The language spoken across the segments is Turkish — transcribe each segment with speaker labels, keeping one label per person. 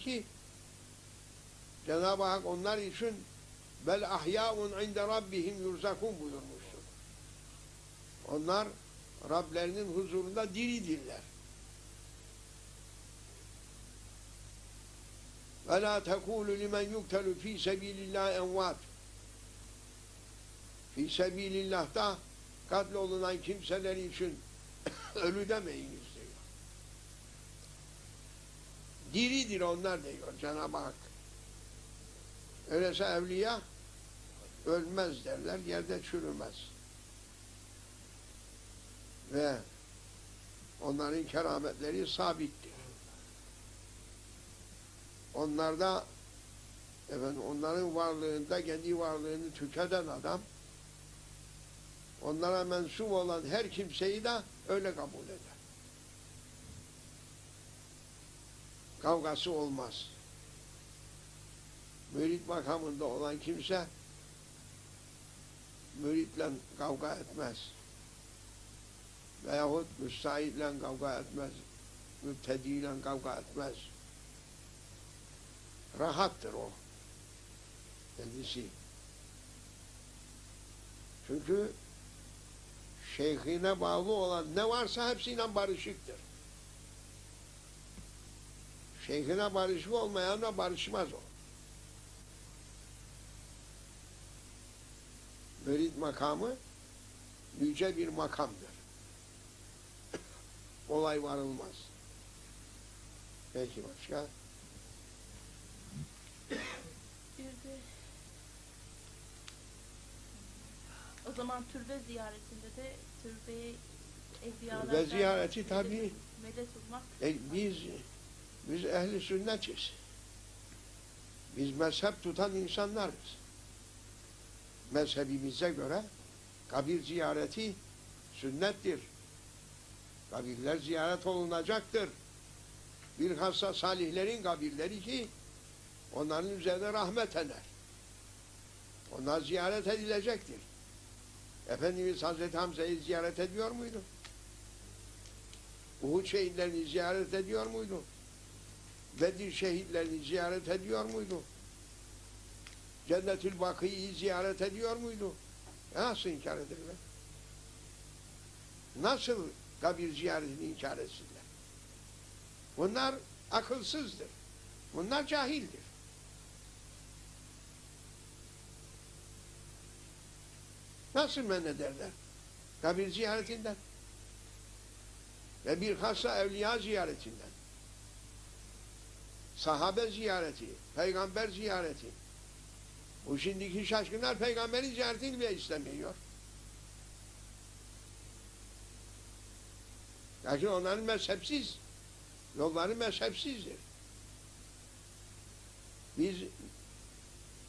Speaker 1: ki Cenab-ı Hak onlar için bel ahyaun inde rabbihim yurzakun buyurmuştur. Onlar Rablerinin huzurunda diridirler. Ve la tekulu limen yuktelu fi sebilillah envat. Fi sebilillah'ta katlolunan kimseler için ölü demeyiniz Diridir onlar diyor Cenab-ı Hak. Öyleyse evliya ölmez derler, yerde çürümez. Ve onların kerametleri sabittir. Onlarda efendim, onların varlığında kendi varlığını tüketen adam onlara mensup olan her kimseyi de öyle kabul eder. Kavgası olmaz. Mürit makamında olan kimse müritle kavga etmez. Veyahut müstahidle kavga etmez. Müptediyle kavga etmez. Rahattır o. Kendisi. Çünkü şeyhine bağlı olan ne varsa hepsiyle barışıktır. Şeyhine barışık olmayanla barışmaz o. Mürid makamı yüce bir makamdır. Olay varılmaz. Peki başka?
Speaker 2: Bir de o zaman türbe ziyaretinde de türbeye evliyalar
Speaker 1: Türbe ziyareti tabii.
Speaker 2: medet ummak
Speaker 1: E, biz biz ehli sünnetiz. Biz mezhep tutan insanlarız. Mezhebimize göre kabir ziyareti sünnettir. Kabirler ziyaret olunacaktır. Bilhassa salihlerin kabirleri ki onların üzerine rahmet eder. Onlar ziyaret edilecektir. Efendimiz Hazreti Hamza'yı ziyaret ediyor muydu? Uhud şehitlerini ziyaret ediyor muydu? Bedir şehitlerini ziyaret ediyor muydu? Cennetül Bakı'yı ziyaret ediyor muydu? Nasıl inkar ederler? Nasıl kabir ziyaretini inkar etsinler? Bunlar akılsızdır. Bunlar cahildir. Nasıl men ederler? Kabir ziyaretinden ve bilhassa evliya ziyaretinden. Sahabe ziyareti, peygamber ziyareti. Bu şimdiki şaşkınlar peygamberin ziyaretini bile istemiyor. Lakin onların mezhepsiz, yolları mezhepsizdir. Biz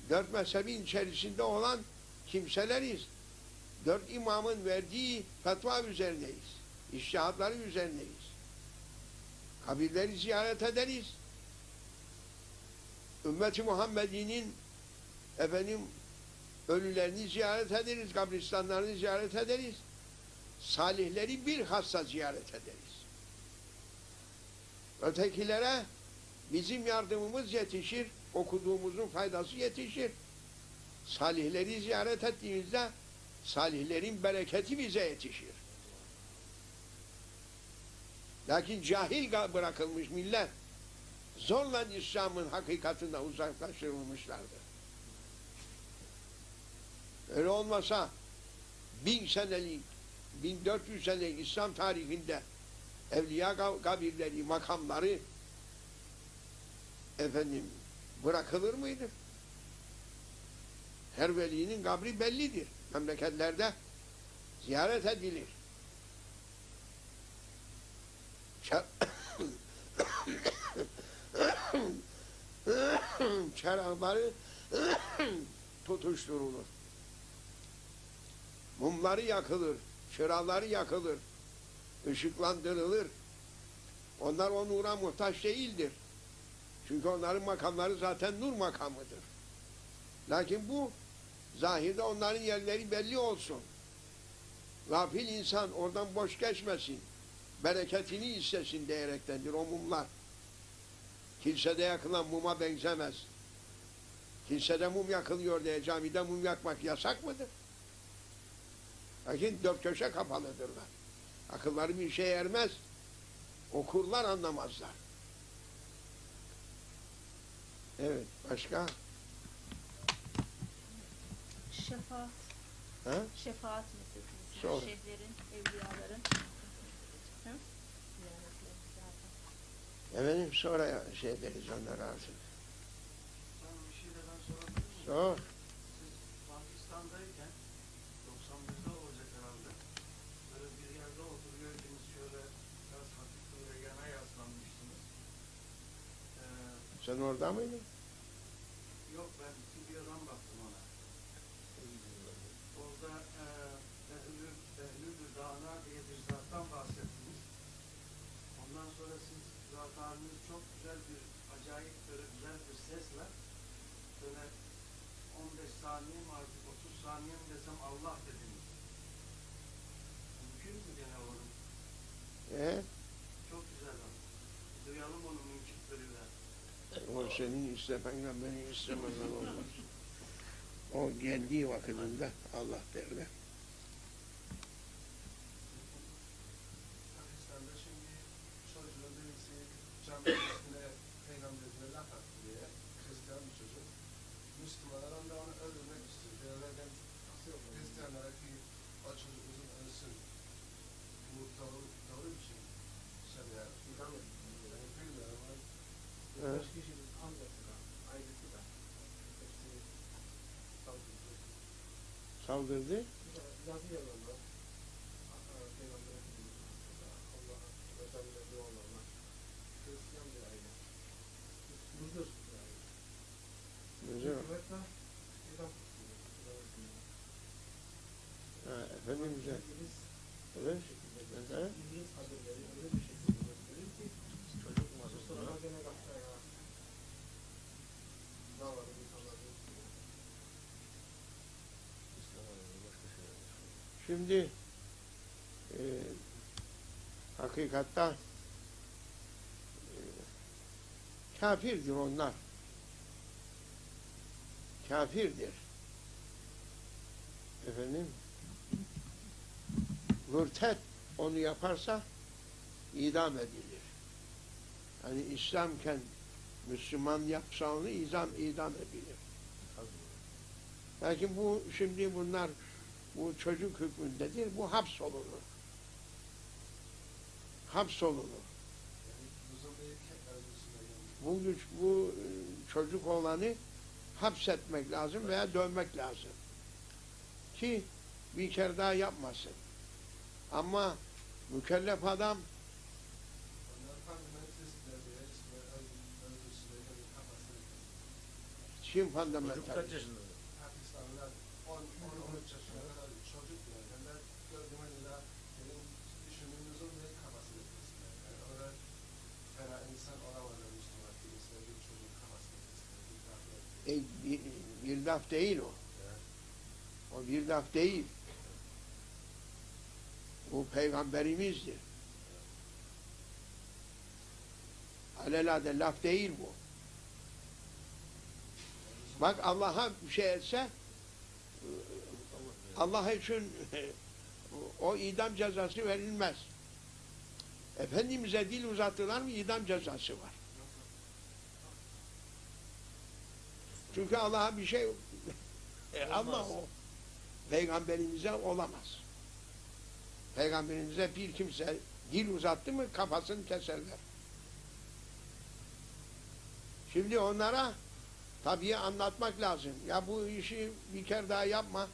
Speaker 1: dört mezhebin içerisinde olan kimseleriz. Dört imamın verdiği fetva üzerineyiz. İştihatları üzerindeyiz. Kabirleri ziyaret ederiz. Ümmeti Muhammed'inin efendim ölülerini ziyaret ederiz, kabristanlarını ziyaret ederiz. Salihleri bilhassa ziyaret ederiz. Ötekilere bizim yardımımız yetişir, okuduğumuzun faydası yetişir. Salihleri ziyaret ettiğimizde salihlerin bereketi bize yetişir. Lakin cahil bırakılmış millet zorla İslam'ın hakikatinden uzaklaştırılmışlardır. Öyle olmasa bin senelik, 1400 senelik İslam tarihinde evliya kabirleri, makamları efendim bırakılır mıydı? Her velinin kabri bellidir. Memleketlerde ziyaret edilir. Çerahları tutuşturulur. Mumları yakılır, çıraları yakılır, ışıklandırılır. Onlar o nura muhtaç değildir. Çünkü onların makamları zaten nur makamıdır. Lakin bu zahirde onların yerleri belli olsun. Gafil insan oradan boş geçmesin bereketini istesin diyerektendir o mumlar. Kilisede yakılan muma benzemez. Kilisede mum yakılıyor diye camide mum yakmak yasak mıdır? Lakin dört köşe kapalıdırlar. Akılları bir şey ermez. Okurlar anlamazlar. Evet, başka?
Speaker 2: Şefaat.
Speaker 1: Ha?
Speaker 2: Şefaat meselesi. Şeyhlerin, evliyaların.
Speaker 1: Efendim sonra şey deriz onlara artık.
Speaker 3: Ben bir şey de ben sorabilir miyim?
Speaker 1: Sor.
Speaker 3: Siz Pakistan'dayken 91'de olacak herhalde. Böyle bir yerde oturuyordunuz şöyle biraz hafif böyle yana yaslanmıştınız. Ee,
Speaker 1: Sen orada mıydın?
Speaker 3: yok ben videodan baktım ona. Orada e, Behlül, Behlül Dağına diye bir zattan bahsettiniz. Ondan sonra haliniz çok güzel bir, acayip böyle güzel bir sesle böyle 15 saniye mi artık 30 saniye mi desem Allah dediniz. Mümkün mü gene onun?
Speaker 1: Ee,
Speaker 3: Çok güzel o. Duyalım onu mümkünleriyle.
Speaker 1: o senin istemenle beni istemeden olmaz. O geldiği vakitinde Allah derler.
Speaker 4: Pakistan'da şimdi çocuğun birisi cami üstüne peygamberine laf attı diye Hristiyan bir çocuk. Müslümanlar onda onu öldürmek istiyor. Diyorlardan Hristiyanlara ki o çocuğumuzun ölsün. Bu doğru, doğru bir şey. Şeriat. Ben bilmiyorum ama
Speaker 1: Evet.
Speaker 4: kişinin amcası da, ailesi de hepsi saldırdı.
Speaker 1: Saldırdı.
Speaker 4: Yazıyorlar. Peygamber'e Allah'a özellikle dualarına. Hristiyan bir aile. Muzdur bir aile.
Speaker 1: Güzel. Ha, Efendimiz'e.
Speaker 4: İngiliz
Speaker 1: Evet. Evet. Şimdi e, hakikatta e, kafirdir onlar. Kafirdir. Efendim mürtet onu yaparsa idam edilir. Yani İslamken Müslüman yapsa onu idam, idam edilir. Lakin bu şimdi bunlar bu çocuk hükmündedir. Bu hapsolunur. Hapsolunur. Bu güç, bu e, çocuk olanı hapsetmek lazım veya dövmek lazım. Ki bir kere daha yapmasın. Ama mükellef adam
Speaker 4: kafasını
Speaker 1: kim
Speaker 5: Çocuk
Speaker 1: fundamental?
Speaker 5: kaç yaşında?
Speaker 4: Pakistanlılar 10 13 yaşına kadar çocuk diyor. Yani ben gördüğüm illa benim düşündüğümüzün ve kafasını kestiler. Yani orada fena insan olamazlar Müslüman kilisede bir çocuğun kafasını kestiler. Bir kafir.
Speaker 1: E, bir, bir laf değil o. O bir laf değil. Bu peygamberimizdir. Alelade laf değil bu. Bak Allah'a bir şey etse Allah için o idam cezası verilmez. Efendimiz'e dil uzattılar mı idam cezası var. Çünkü Allah'a bir şey e, Allah o peygamberimize olamaz. Peygamberimize bir kimse dil uzattı mı kafasını keserler. Şimdi onlara tabii anlatmak lazım. Ya bu işi bir kere daha yapma.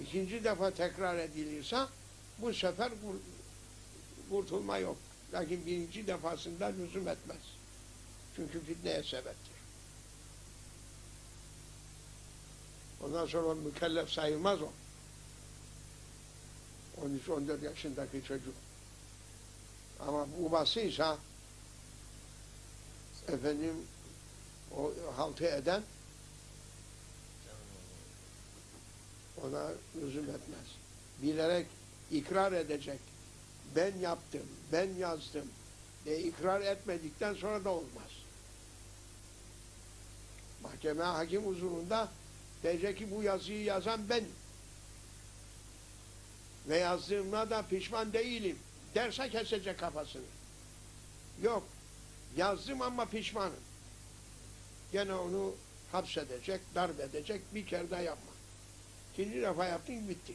Speaker 1: İkinci defa tekrar edilirse bu sefer kur- kurtulma yok. Lakin birinci defasında lüzum etmez. Çünkü fitneye sebeptir. Ondan sonra mükellef sayılmaz o. 13-14 yaşındaki çocuk. Ama babasıysa efendim o haltı eden ona lüzum etmez. Bilerek ikrar edecek. Ben yaptım, ben yazdım, de ikrar etmedikten sonra da olmaz. Mahkeme hakim huzurunda diyecek ki bu yazıyı yazan ben ve yazdığımda da pişman değilim derse kesecek kafasını. Yok. Yazdım ama pişmanım. Gene onu hapsedecek, darp edecek, bir kere daha yapma. İkinci defa yaptın, bitti.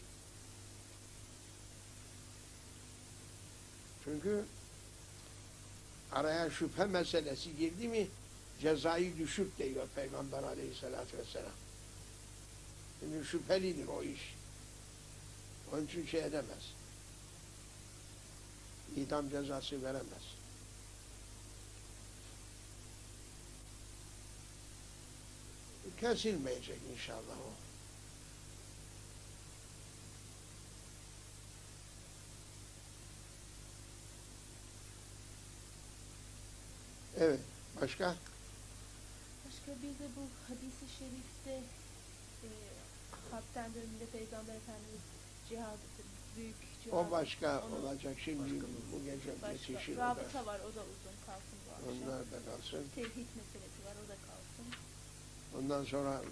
Speaker 1: Çünkü araya şüphe meselesi girdi mi cezayı düşük diyor Peygamber aleyhissalatü vesselam. Şimdi şüphelidir o iş. Onun için şey edemez. İdam cezası veremez. Kesilmeyecek inşallah o. Evet. Başka?
Speaker 2: Başka bir de bu hadisi şerifte e, hapten döneminde Peygamber Efendimiz cihad büyük cihad.
Speaker 1: O başka
Speaker 2: Onu-
Speaker 1: olacak. Şimdi bu gece
Speaker 2: Başka.
Speaker 1: da.
Speaker 2: Rabıta var o da uzun kalsın bu akşam.
Speaker 1: Onlar da kalsın.
Speaker 2: Tevhid meselesi var o da kalsın.
Speaker 1: Ondan sonra e,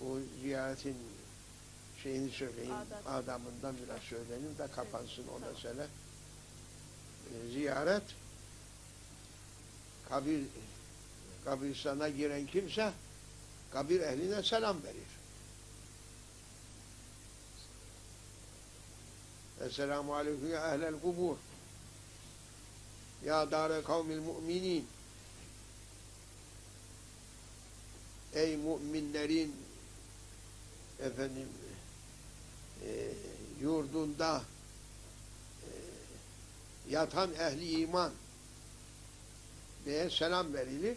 Speaker 1: bu ziyaretin şeyini söyleyeyim,
Speaker 2: Adat.
Speaker 1: adamından biraz söyleyelim de kapansın o
Speaker 2: Tamam.
Speaker 1: mesele. E, ziyaret kabir kabristana giren kimse kabir ehline selam verir. Esselamu aleyküm ya ehlel kubur. Ya dâre kavmil mu'minin. Ey müminlerin efendim e, yurdunda e, yatan ehli iman diye selam verilir.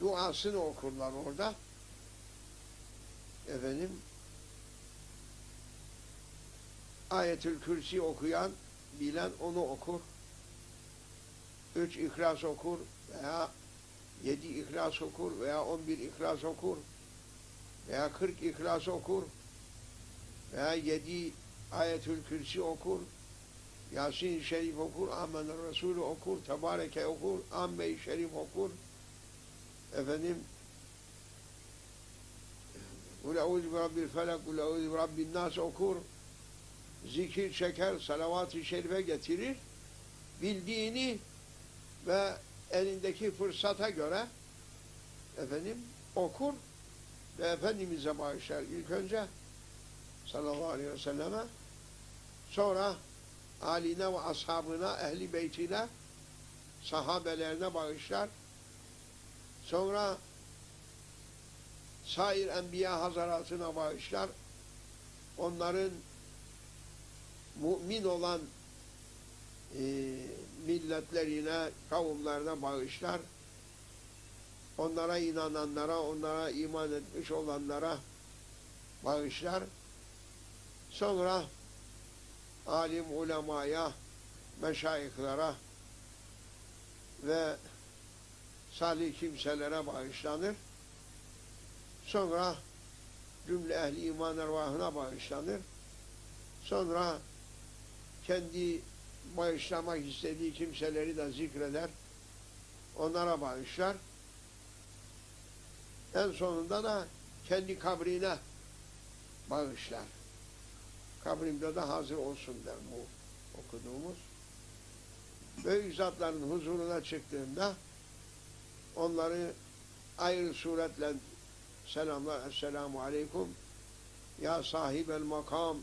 Speaker 1: Duasını okurlar orada. Efendim Ayetül Kürsi okuyan, bilen onu okur. Üç İhlas okur veya yedi İhlas okur veya on bir İhlas okur veya kırk İhlas okur veya yedi Ayetül Kürsi okur Yasin Şerif okur, Amen Resulü okur, Tebareke okur, Amme-i Şerif okur. Efendim eûzü bi rabbil felak, kul eûzü bi nas okur. Zikir çeker, salavat-ı şerife getirir. Bildiğini ve elindeki fırsata göre efendim okur ve Efendimiz'e bağışlar. İlk önce sallallahu aleyhi ve selleme sonra aline ve ashabına, ehli beytine sahabelerine bağışlar. Sonra sair enbiya hazaratına bağışlar. Onların mümin olan e, milletlerine, kavimlerine bağışlar. Onlara inananlara, onlara iman etmiş olanlara bağışlar. Sonra alim ulemaya, meşayihlere ve salih kimselere bağışlanır. Sonra cümle ehli iman ervahına bağışlanır. Sonra kendi bağışlamak istediği kimseleri de zikreder. Onlara bağışlar. En sonunda da kendi kabrine bağışlar. Kabrimde de hazır olsun der bu okuduğumuz. Büyük zatların huzuruna çıktığında onları ayrı suretle selamlar. Esselamu aleyküm. Ya sahibel makam.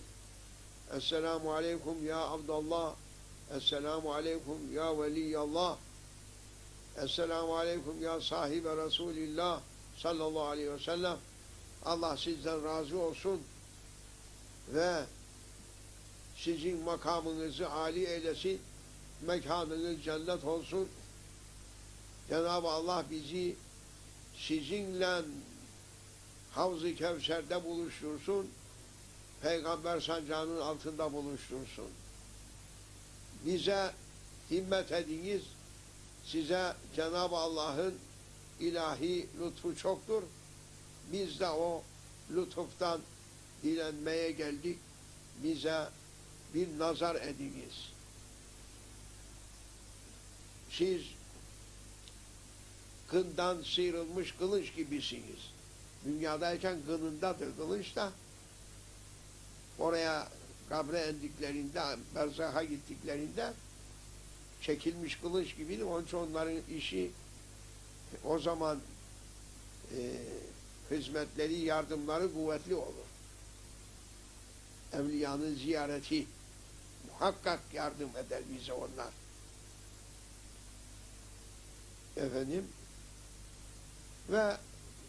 Speaker 1: Esselamu aleyküm ya Abdallah. Esselamu aleyküm ya Veliyallah. Esselamu aleyküm ya sahibe Resulillah sallallahu aleyhi ve sellem. Allah sizden razı olsun ve sizin makamınızı âli eylesin. Mekanınız cennet olsun. Cenab-ı Allah bizi sizinle Havz-ı Kevser'de buluştursun. Peygamber sancağının altında buluştursun. Bize himmet ediniz. Size Cenab-ı Allah'ın ilahi lütfu çoktur. Biz de o lütuftan dilenmeye geldik. Bize bir nazar ediniz. siz kından sıyrılmış kılıç gibisiniz. Dünyadayken kınındadır kılıç da oraya kabre indiklerinde, berzaha gittiklerinde çekilmiş kılıç gibidir. Onun için onların işi o zaman e, hizmetleri, yardımları kuvvetli olur. Evliyanın ziyareti muhakkak yardım eder bize onlar. Efendim ve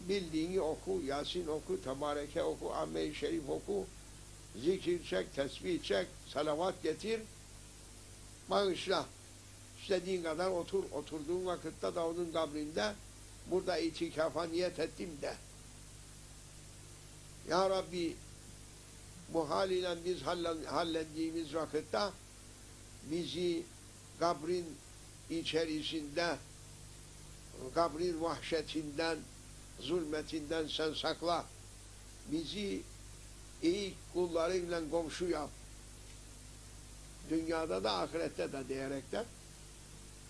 Speaker 1: bildiğini oku, Yasin oku, Tebareke oku, Amme-i Şerif oku, zikir çek, tesbih çek, salavat getir, bağışla. İstediğin kadar otur. Oturduğun vakitte onun kabrinde burada itikafa niyet ettim de. Ya Rabbi bu haliyle biz hallen- hallendiğimiz vakitte bizi kabrin içerisinde kabrin vahşetinden zulmetinden sen sakla. Bizi iyi kullarıyla komşu yap. Dünyada da ahirette de diyerekten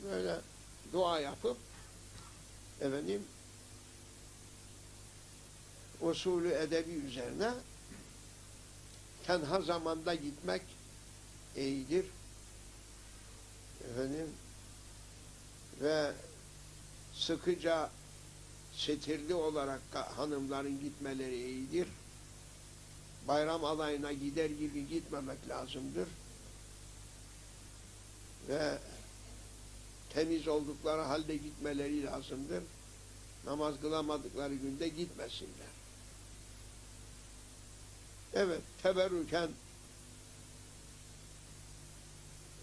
Speaker 1: böyle dua yapıp efendim usulü edebi üzerine tenha zamanda gitmek iyidir. Efendim ve sıkıca setirli olarak hanımların gitmeleri iyidir. Bayram alayına gider gibi gitmemek lazımdır. Ve temiz oldukları halde gitmeleri lazımdır. Namaz kılamadıkları günde gitmesinler. Evet, teberrüken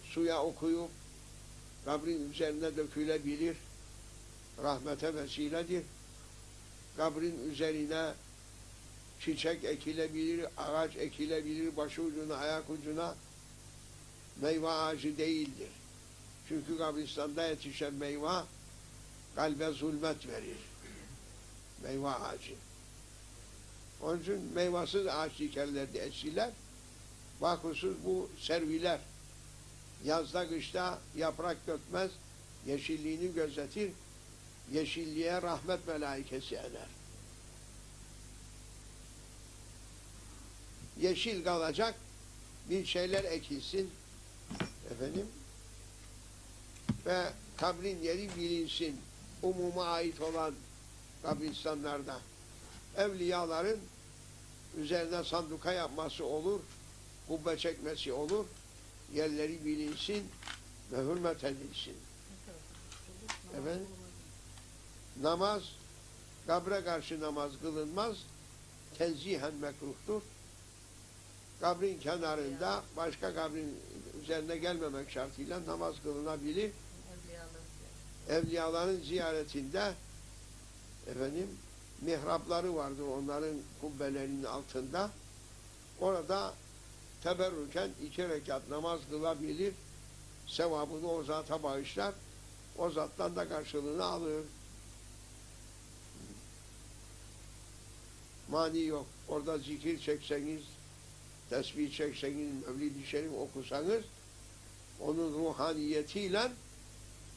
Speaker 1: suya okuyup kabrin üzerine dökülebilir. Rahmete vesiledir. Kabrin üzerine çiçek ekilebilir, ağaç ekilebilir, başı ucuna, ayak ucuna meyve ağacı değildir. Çünkü kabristanda yetişen meyve kalbe zulmet verir. Meyve ağacı. Onun için meyvasız ağaç dikerlerdi eskiler. Vakusuz bu serviler. Yazda kışta yaprak dökmez, yeşilliğini gözetir, yeşilliğe rahmet melaikesi eder. Yeşil kalacak, bir şeyler ekilsin, efendim, ve kabrin yeri bilinsin, umuma ait olan kabristanlarda. Evliyaların üzerine sanduka yapması olur, kubbe çekmesi olur, yerleri bilinsin ve hürmet edilsin. Evet. Namaz, kabre karşı namaz kılınmaz, tenzihen mekruhtur. Kabrin kenarında başka kabrin üzerine gelmemek şartıyla namaz kılınabilir. Evliyaların ziyaretinde efendim mihrapları vardır onların kubbelerinin altında. Orada teberrüken iki rekat namaz kılabilir. Sevabını o zata bağışlar. O zattan da karşılığını alır. Mani yok. Orada zikir çekseniz, tesbih çekseniz, mevlid-i şerif okusanız, onun ruhaniyetiyle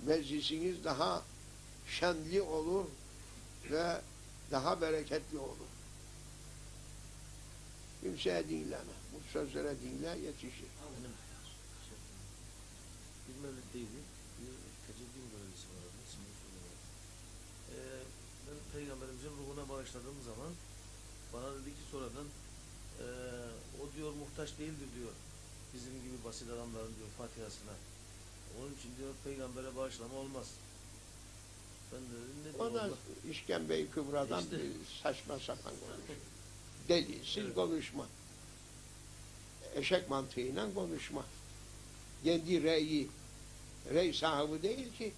Speaker 1: meclisiniz daha şenli olur ve daha bereketli olur. Kimseye dinleme. Bu sözlere dinle yetişir.
Speaker 5: Bir mevliddeydi. Bir tecelli görevlisi söyleyemem. Ee, ben Peygamberimizin ruhuna bağışladığım zaman bana dedi ki sonradan ee, o diyor muhtaç değildir diyor. Bizim gibi basit adamların diyor Fatiha'sına. Onun için diyor peygambere bağışlama olmaz. Ben de dedim ne
Speaker 1: O
Speaker 5: diyor
Speaker 1: da
Speaker 5: Allah?
Speaker 1: işkembeyi kıvradan
Speaker 5: İşte.
Speaker 1: bir saçma sapan konuşma. Delilsiz
Speaker 5: Evet.
Speaker 1: konuşma. Eşek mantığıyla konuşma. Kendi reyi, rey sahibi değil ki.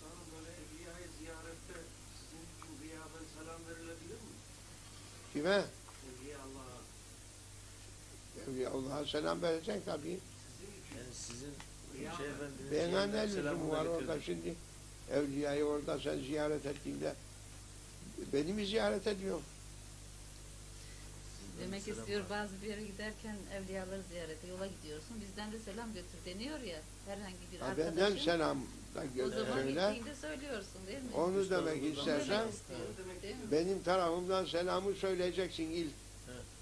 Speaker 3: Sonra böyle Evliya'yı ziyarette sizin için gıyaben selam verilebilir mi?
Speaker 1: Kime?
Speaker 3: Evliya Allah'a.
Speaker 1: Selam verecek tabii.
Speaker 5: Yani sizin şey
Speaker 1: Bana ne lüzum var orada şimdi? Evliyayı orada sen ziyaret ettiğinde beni mi ziyaret ediyor?
Speaker 6: Demek
Speaker 5: Selam
Speaker 6: istiyor
Speaker 5: var.
Speaker 6: bazı bir yere giderken evliyaları ziyarete yola gidiyorsun. Bizden de selam götür deniyor ya. Herhangi bir
Speaker 1: Ha,
Speaker 6: arkadaşın.
Speaker 1: benden selam da
Speaker 6: O zaman gittiğinde söylüyorsun değil mi?
Speaker 1: Onu demek istersen
Speaker 6: demek
Speaker 1: benim tarafımdan selamı söyleyeceksin ilk.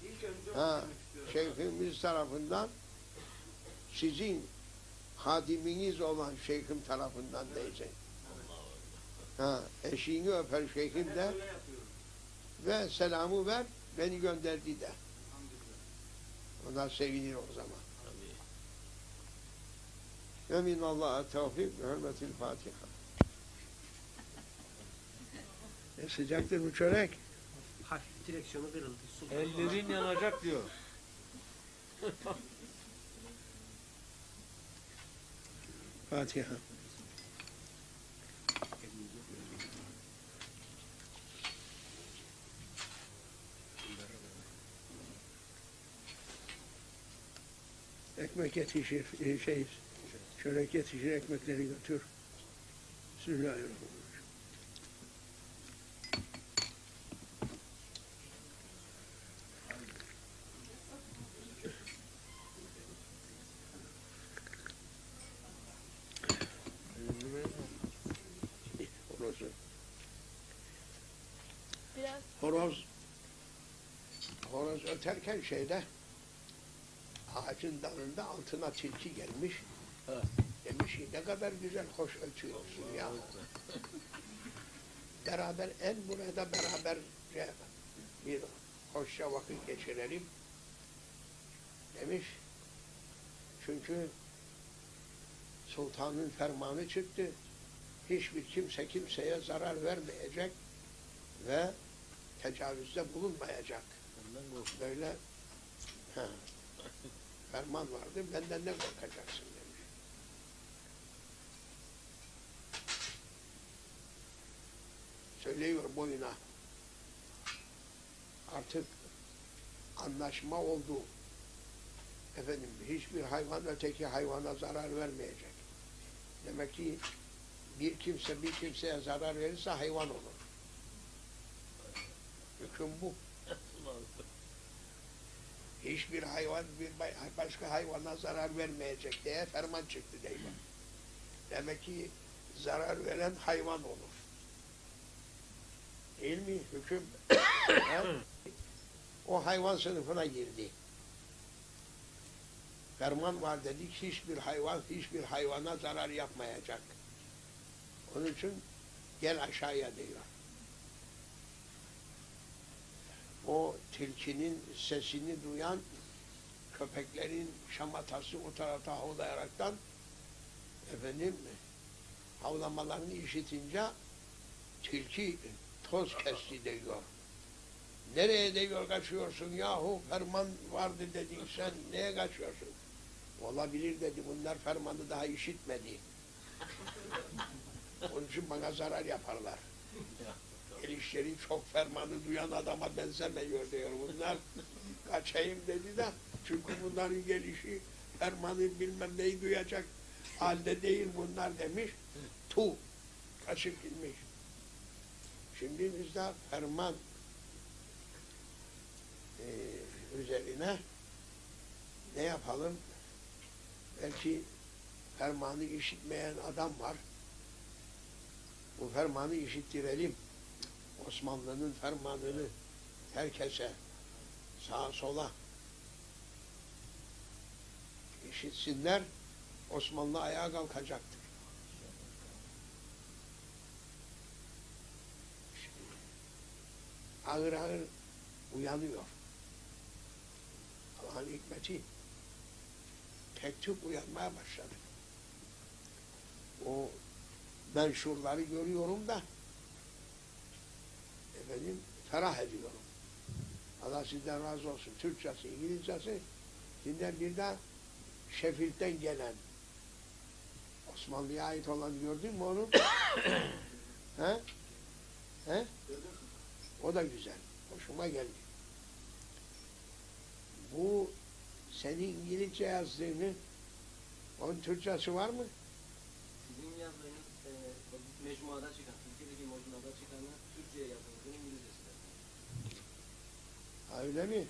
Speaker 3: İlk önce
Speaker 1: Ha. Şeyhimiz tarafından sizin hadiminiz olan şeyhim tarafından diyeceksin. Ha, eşiğini öper şeyhim de ve selamı ver beni gönderdi de. Onlar sevinir o zaman. Ve minallaha tevfik ve hürmetil Fatiha. E sıcaktır bu çörek.
Speaker 7: Hafif direksiyonu kırıldı.
Speaker 8: Ellerin yanacak diyor.
Speaker 1: Fatiha. Ekmek yetişir, e, şey, çörek yetişir, ekmekleri götür. Bismillahirrahmanirrahim. Horoz, horoz öterken şeyde ağacın dalında altına tilki gelmiş.
Speaker 5: Ha.
Speaker 1: Demiş ki ne kadar güzel hoş ötüyorsun ya. Beraber en burada beraberce bir hoşça vakit geçirelim demiş. Çünkü sultanın fermanı çıktı. Hiçbir kimse kimseye zarar vermeyecek ve tecavüzde bulunmayacak. Böyle ha, ferman vardı. Benden ne korkacaksın demiş. Söylüyor boyuna. Artık anlaşma oldu. Efendim hiçbir hayvan öteki hayvana zarar vermeyecek. Demek ki bir kimse bir kimseye zarar verirse hayvan olur. Hüküm bu. hiçbir hayvan bir başka hayvana zarar vermeyecek diye ferman çıktı deyman. Demek ki zarar veren hayvan olur. Değil mi hüküm? O hayvan sınıfına girdi. Ferman var dedik hiçbir hayvan hiçbir hayvana zarar yapmayacak. Onun için gel aşağıya diyor. O tilkinin sesini duyan köpeklerin şamatası o tarafta havlayaraktan efendim havlamalarını işitince tilki toz kesti diyor. Nereye diyor kaçıyorsun yahu ferman vardı dedin sen neye kaçıyorsun? Olabilir dedi bunlar fermanı daha işitmedi. Onun için bana zarar yaparlar. Gelişleri çok fermanı duyan adama benzemiyor diyor bunlar. Kaçayım dedi de çünkü bunların gelişi fermanı bilmem neyi duyacak halde değil bunlar demiş. Tu kaçıp gitmiş. Şimdi biz de ferman e, üzerine ne yapalım? Belki fermanı işitmeyen adam var. Bu fermanı işittirelim. Osmanlı'nın fermanını herkese sağa sola işitsinler. Osmanlı ayağa kalkacaktır. Ağır ağır uyanıyor. Allah'ın hikmeti tek tük uyanmaya başladı. O menşurları görüyorum da efendim ferah ediyorum. Allah sizden razı olsun. Türkçesi, İngilizcesi şimdi bir de Sheffield'den gelen Osmanlı'ya ait olan gördün mü onu? He? He? O da güzel. Hoşuma geldi. Bu senin İngilizce yazdığını onun Türkçesi var mı?
Speaker 7: Sizin yazdığınız e, mecmuada çıkan, Türkiye'deki mecmuada çıkanı Türkçe'ye yazıldığını İngilizcesi de.
Speaker 1: Ha, öyle mi?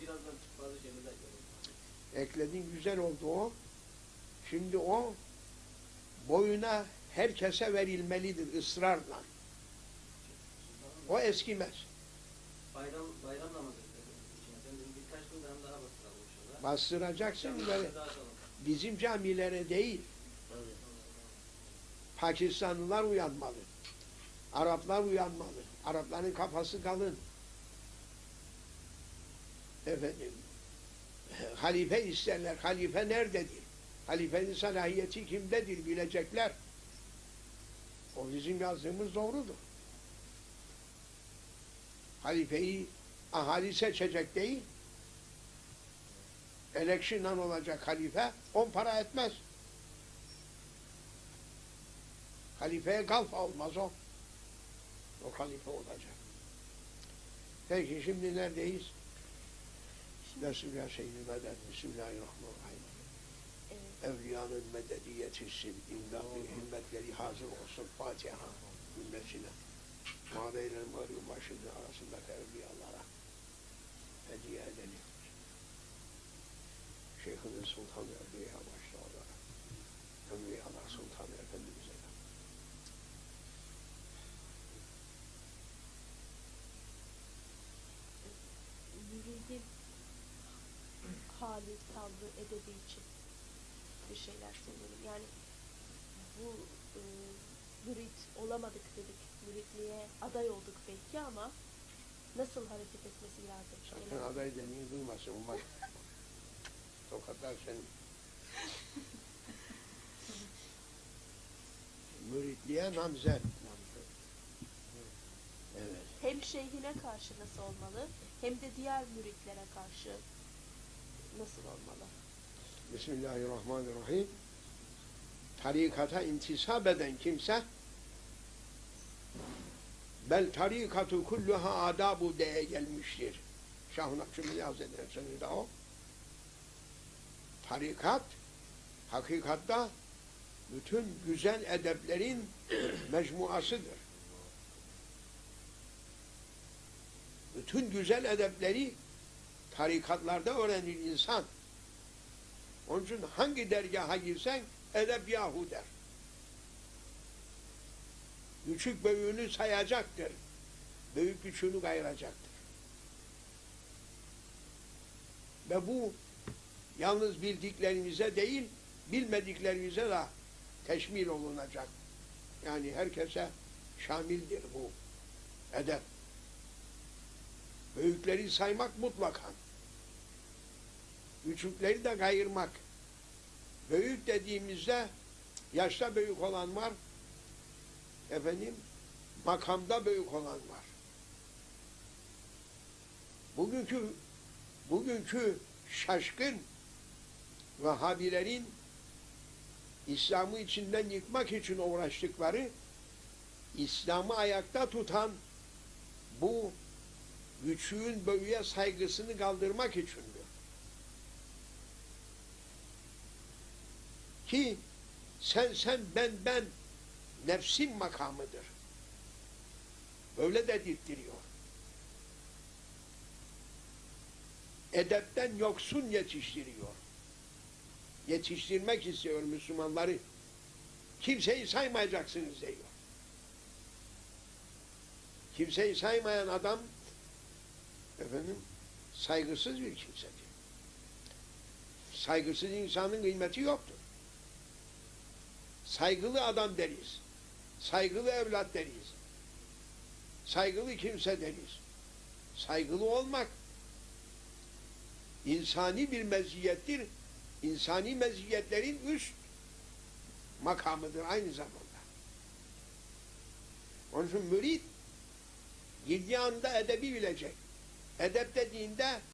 Speaker 7: Birazdan bazı şeyler.
Speaker 1: Ekledin güzel oldu o. Şimdi o boyuna herkese verilmelidir ısrarla. O eskimez.
Speaker 7: Bayram, bayram namazı birkaç gün daha bastıralım.
Speaker 1: Bastıracaksın böyle bizim camilere değil. Pakistanlılar uyanmalı. Araplar uyanmalı. Arapların kafası kalın. Efendim, halife isterler. Halife nerededir? Halifenin salahiyeti kimdedir bilecekler. O bizim yazdığımız doğrudur. Halifeyi ahali seçecek değil. Election'dan olacak halife on para etmez. Halifeye kalfa olmaz o. O halife olacak. Peki şimdi neredeyiz? Bismillahirrahmanirrahim.
Speaker 2: Evet.
Speaker 1: Evliyanın mededi yetişsin. İmdatlı himmetleri hazır olsun. Fatiha. Cümlesine. Mağabeyle mağrib başında arasındaki evliyalara hediye edelim. Şeyhimiz Sultan Evliya başta olarak. Evliyalar Sultan Efendimiz'e de.
Speaker 2: müridin hali, tavrı, edebi için bir şeyler söyleyelim. Yani bu e, mürit olamadık dedik. Müritliğe aday olduk belki ama nasıl hareket etmesi lazım?
Speaker 1: Sakın
Speaker 2: Genel-
Speaker 1: aday dediğini duymasın. Bak. Tokatlar seni. Müritliğe namzet. Evet.
Speaker 2: Hem şeyhine karşı nasıl olmalı hem de diğer müritlere karşı nasıl olmalı?
Speaker 1: Bismillahirrahmanirrahim. Tarikata intisap eden kimse bel tarikatu kulluha adabu diye gelmiştir. Şah-ı Nakşibindi Hazretleri'nin sözü o. Tarikat hakikatta bütün güzel edeplerin mecmuasıdır. Bütün güzel edepleri tarikatlarda öğrenir insan. Onun için hangi dergaha girsen edep yahu der. Küçük büyüğünü sayacaktır. Büyük küçüğünü kayıracaktır. Ve bu yalnız bildiklerimize değil, bilmediklerimize de teşmil olunacak. Yani herkese şamildir bu edep. Büyükleri saymak mutlaka. Küçükleri de kayırmak. Büyük dediğimizde yaşta büyük olan var. Efendim makamda büyük olan var. Bugünkü bugünkü şaşkın Vahabilerin İslam'ı içinden yıkmak için uğraştıkları İslam'ı ayakta tutan bu küçüğün büyüğe saygısını kaldırmak içindir. Ki sen sen ben ben nefsin makamıdır. Böyle dedirtiyor. Edepten yoksun yetiştiriyor. Yetiştirmek istiyor Müslümanları. Kimseyi saymayacaksınız diyor. Kimseyi saymayan adam efendim saygısız bir kimsedir. Saygısız insanın kıymeti yoktur. Saygılı adam deriz. Saygılı evlat deriz. Saygılı kimse deriz. Saygılı olmak insani bir meziyettir. İnsani meziyetlerin üst makamıdır aynı zamanda. Onun için mürid girdiği anda edebi bilecek. Edep dediğinde